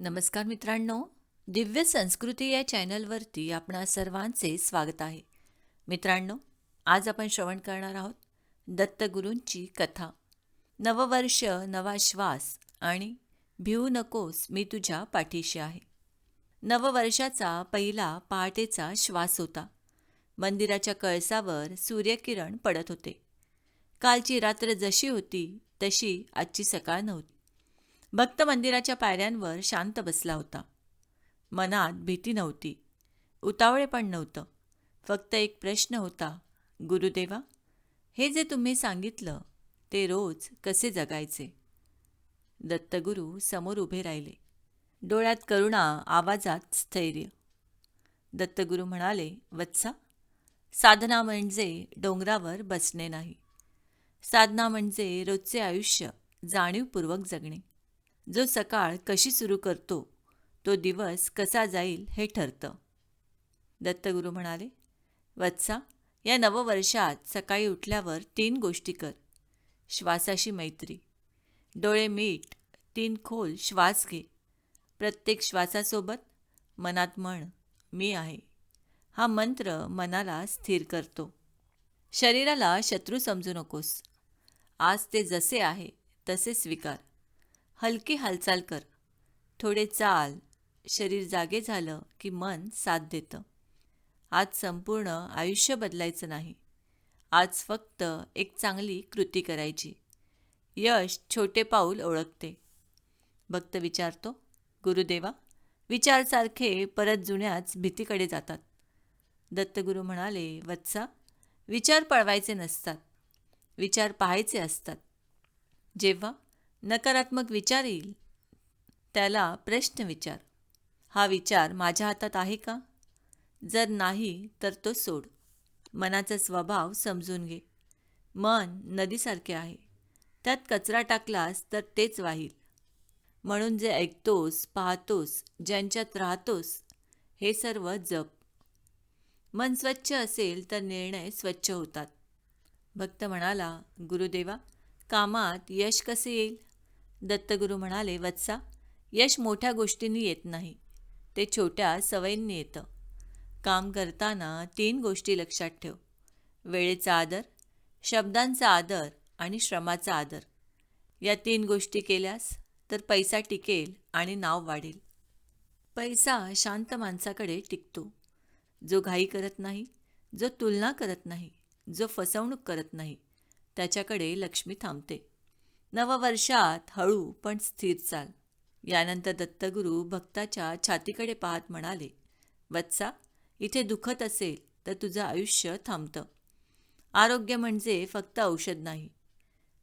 नमस्कार मित्रांनो दिव्य संस्कृती या चॅनलवरती आपणा सर्वांचे स्वागत आहे. मित्रांनो आज आपण श्रवण करणार आहोत दत्तगुरूंची कथा. नववर्ष नवा श्वास आणि भिवू नकोस मी तुझ्या पाठीशी आहे. नववर्षाचा पहिला पहाटेचा श्वास होता. मंदिराच्या कळसावर सूर्यकिरण पडत होते. कालची रात्र जशी होती तशी आजची सकाळ नव्हती. भक्त मंदिराच्या पायऱ्यांवर शांत बसला होता. मनात भीती नव्हती. उतावळे पण नव्हतं. फक्त एक प्रश्न होता गुरुदेवा हे जे तुम्ही सांगितलं ते रोज कसे जगायचे? दत्तगुरू समोर उभे राहिले. डोळ्यात करुणा आवाजात स्थैर्य. दत्तगुरू म्हणाले वत्सा साधना म्हणजे डोंगरावर बसणे नाही. साधना म्हणजे रोजचे आयुष्य जाणीवपूर्वक जगणे. जो सकाळ कशी सुरू करतो तो दिवस कसा जाईल हे ठरतं. दत्तगुरू म्हणाले वत्सा या नववर्षात सकाळी उठल्यावर तीन गोष्टी कर. श्वासाशी मैत्री. डोळे मीठ तीन खोल श्वास घे. प्रत्येक श्वासासोबत मनात म्हण मी आहे. हा मंत्र मनाला स्थिर करतो. शरीराला शत्रू समजू नकोस. आज ते जसे आहे तसे स्वीकार. हलकी हालचाल कर. थोडे चाल शरीर जागे झालं की मन साथ देतं. आज संपूर्ण आयुष्य बदलायचं नाही. आज फक्त एक चांगली कृती करायची. यश छोटे पाऊल ओळखते. भक्त विचारतो गुरुदेवा विचारसारखे परत जुन्याच भीतीकडे जातात. दत्तगुरू म्हणाले वत्सा विचार पळवायचे नसतात. विचार पाहायचे असतात. जेव्हा नकारात्मक विचार येईल. त्याला प्रश्न विचार. हा विचार माझ्या हातात आहे का? जर नाही तर तो सोड. मनाचा स्वभाव समजून घे. मन नदीसारखे आहे. त्यात कचरा टाकलास तर तेच वाहील. म्हणून जे ऐकतोस पाहतोस ज्यांच्यात राहतोस हे सर्व जप. मन स्वच्छ असेल तर निर्णय स्वच्छ होतात. भक्त म्हणाला गुरुदेवा कामात यश कसे येईल? दत्तगुरू म्हणाले वत्सा यश मोठ्या गोष्टींनी येत नाही. ते छोट्या सवयींनी येतं. काम करताना तीन गोष्टी लक्षात ठेव. वेळेचा आदर शब्दांचा आदर आणि श्रमाचा आदर. या तीन गोष्टी केल्यास तर पैसा टिकेल आणि नाव वाढेल. पैसा शांत माणसाकडे टिकतो. जो घाई करत नाही जो तुलना करत नाही जो फसवणूक करत नाही त्याच्याकडे लक्ष्मी थांबते. नववर्षात हळू पण स्थिर चाल. यानंतर दत्तगुरू भक्ताच्या छातीकडे पाहत म्हणाले वत्सा इथे दुखत असेल तर तुझं आयुष्य थांबतं. आरोग्य म्हणजे फक्त औषध नाही.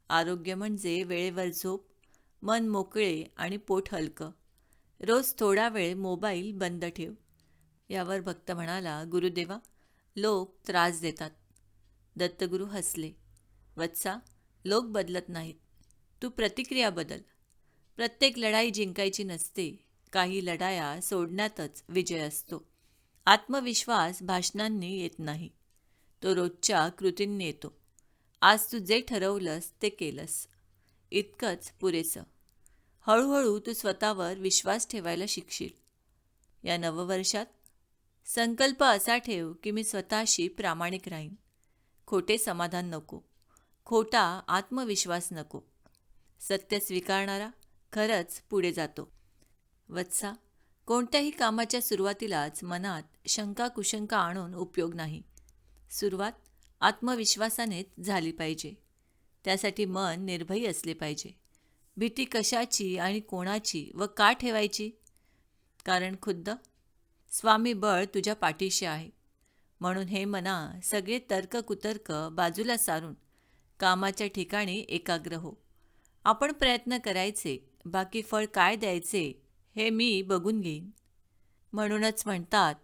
आरोग्य म्हणजे वेळेवर झोप मन मोकळे आणि पोट हलकं. रोज थोडा वेळ मोबाईल बंद ठेव. यावर भक्त म्हणाला गुरुदेवा लोक त्रास देतात. दत्तगुरू हसले. वत्सा लोक बदलत नाहीत. तू प्रतिक्रिया बदल प्रत्येक लढाई जिंकायची नसते काही लढाया सोडण्यातच विजय असतो. आत्मविश्वास भाषणांनी येत नाही. तो रोजच्या कृतींनी येतो. आज तू जे ठरवलंस ते केलंस. इतकंच पुरेसं. हळूहळू तू स्वतःवर विश्वास ठेवायला शिकशील. या नववर्षात संकल्प असा ठेव की मी स्वतःशी प्रामाणिक राहीन. खोटे समाधान नको. खोटा आत्मविश्वास नको. सत्य स्वीकारणारा खरंच पुढे जातो. वत्सा कोणत्याही कामाच्या सुरुवातीलाच मनात शंका कुशंका आणून उपयोग नाही. सुरुवात आत्मविश्वासानेच झाली पाहिजे. त्यासाठी मन निर्भयी असले पाहिजे. भीती कशाची आणि कोणाची व का ठेवायची? कारण खुद्द स्वामी बळ तुझ्या पाठीशी आहे. म्हणून हे मना सगळे तर्क कुतर्क बाजूला सारून कामाच्या ठिकाणी एकाग्र हो. आपण प्रयत्न करायचे बाकी फळ काय द्यायचे हे मी बघून घेईन. म्हणूनच म्हणतात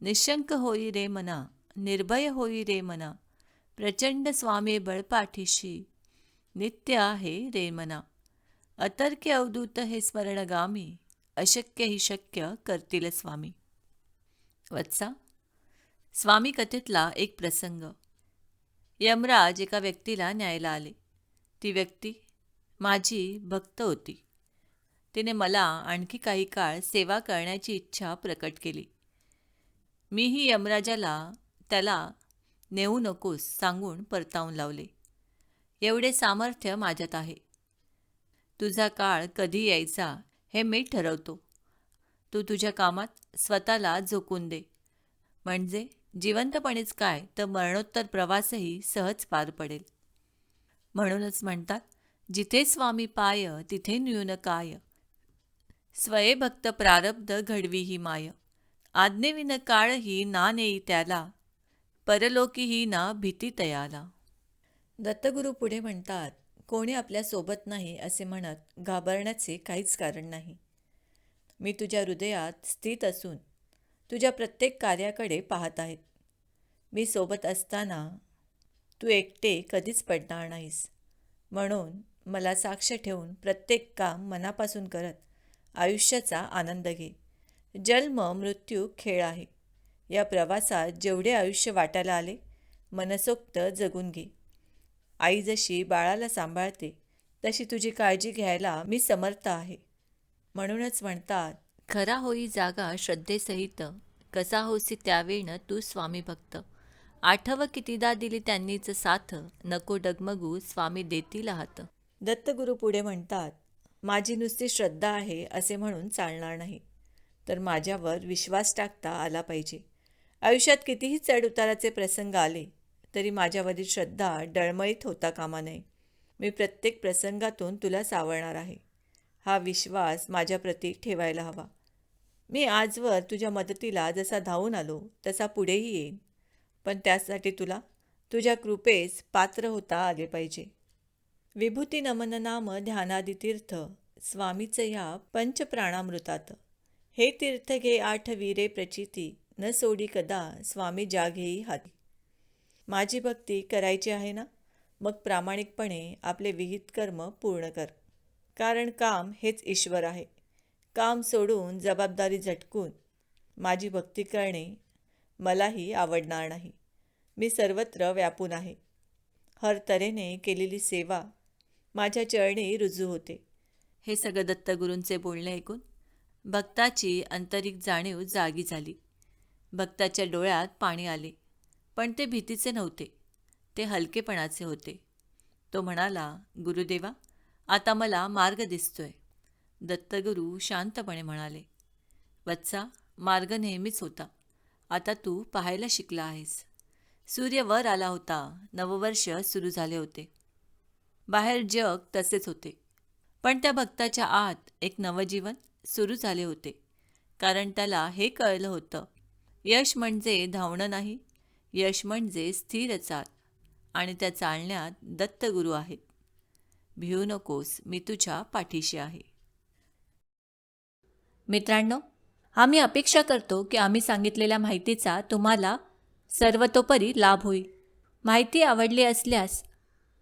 निशंक होई रे मना निर्भय होई रे मना प्रचंड स्वामी बळपाठीशी नित्य आहे रे मना अतर्क्य अवधूत हे स्मरणगामी अशक्य ही शक्य करतील स्वामी. वत्सा स्वामी कथेतला एक प्रसंग. यमराज एका व्यक्तीला न्यायला आले. ती व्यक्ती माझी भक्त होती. तिने मला आणखी काही काळ सेवा करण्याची इच्छा प्रकट केली. मीही यमराजाला त्याला नेऊ नकोस सांगून परतावून लावले. एवढे सामर्थ्य माझ्यात आहे. तुझा काळ कधी यायचा हे मी ठरवतो. तू तुझ्या कामात स्वतःला झोकून दे. म्हणजे जिवंतपणेच काय तर मरणोत्तर प्रवासही सहज पार पडेल. म्हणूनच म्हणतात जिथे स्वामी पाय तिथे न्यून काय. स्वये भक्त प्रारब्ध घडवी ही माय. आज्ञेविन काळही ना नेई त्याला परलोकीही ना भीती तयाला. दत्तगुरू पुढे म्हणतात कोणी आपल्यासोबत नाही असे म्हणत घाबरण्याचे काहीच कारण नाही. मी तुझ्या हृदयात स्थित असून तुझ्या प्रत्येक कार्याकडे पाहत आहेत मी सोबत असताना तू एकटे कधीच पडणार नाहीस. म्हणून मला साक्ष ठेवून प्रत्येक काम मनापासून करत आयुष्याचा आनंद घे. जन्म मृत्यू खेळ आहे. या प्रवासात जेवढे आयुष्य वाटायला आले मनसोक्त जगून घे. आई जशी बाळाला सांभाळते तशी तुझी काळजी घ्यायला मी समर्थ आहे. म्हणूनच म्हणतात खरा होई जागा श्रद्धेसहित कसा होसी त्यावेळनं तू स्वामी भक्त. आठव कितीदा दिली त्यांनीच साथ नको डगमगू स्वामी देतील हात. दत्तगुरू पुढे म्हणतात माझी नुसती श्रद्धा आहे असे म्हणून चालणार नाही. तर माझ्यावर विश्वास टाकता आला पाहिजे. आयुष्यात कितीही चढउताराचे प्रसंग आले तरी माझ्यावरील श्रद्धा डळमळीत होता कामा नये. मी प्रत्येक प्रसंगातून तुला सावरणार आहे. हा विश्वास माझ्याप्रती ठेवायला हवा. मी आजवर तुझ्या मदतीला जसा धावून आलो तसा पुढेही येईन. पण त्यासाठी तुला तुझ्या कृपेस पात्र होता आले पाहिजे. विभूती नमन नाम ध्यानादितीर्थ स्वामीचं या पंचप्राणामृतात. हे तीर्थ घे आठ वीरे प्रचिती न सोडी कदा स्वामी जाघेई हाती. माझी भक्ती करायची आहे ना? मग प्रामाणिकपणे आपले विहित कर्म पूर्ण कर. कारण काम हेच ईश्वर आहे. काम सोडून जबाबदारी झटकून माझी भक्ती करणे मलाही आवडणार नाही. मी सर्वत्र व्यापून आहे. हर तऱ्हेने केलेली सेवा माझ्या चरणी रुजू होते. हे सगळं दत्तगुरूंचे बोलणे ऐकून भक्ताची आंतरिक जाणीव जागी झाली. भक्ताच्या डोळ्यात पाणी आले पण ते भीतीचे नव्हते ते हलकेपणाचे होते. तो म्हणाला गुरुदेवा आता मला मार्ग दिसतोय. दत्तगुरू शांतपणे म्हणाले वत्सा मार्ग नेहमीच होता. आता तू पाहायला शिकला आहेस. सूर्य वर आला होता. नववर्ष सुरू झाले होते. बाहेर जग तसेच होते. पण त्या भक्ताच्या आत एक नवजीवन सुरू झाले होते. कारण त्याला हे कळलं होतं यश म्हणजे धावणं नाही यश म्हणजे स्थिर चाल आणि त्या चालण्यात दत्तगुरू आहेत. भिऊ नकोस मी तुझ्या पाठीशी आहे. मित्रांनो आम्ही अपेक्षा करतो की आम्ही सांगितलेल्या माहितीचा तुम्हाला सर्वतोपरी लाभ होईल. माहिती आवडली असल्यास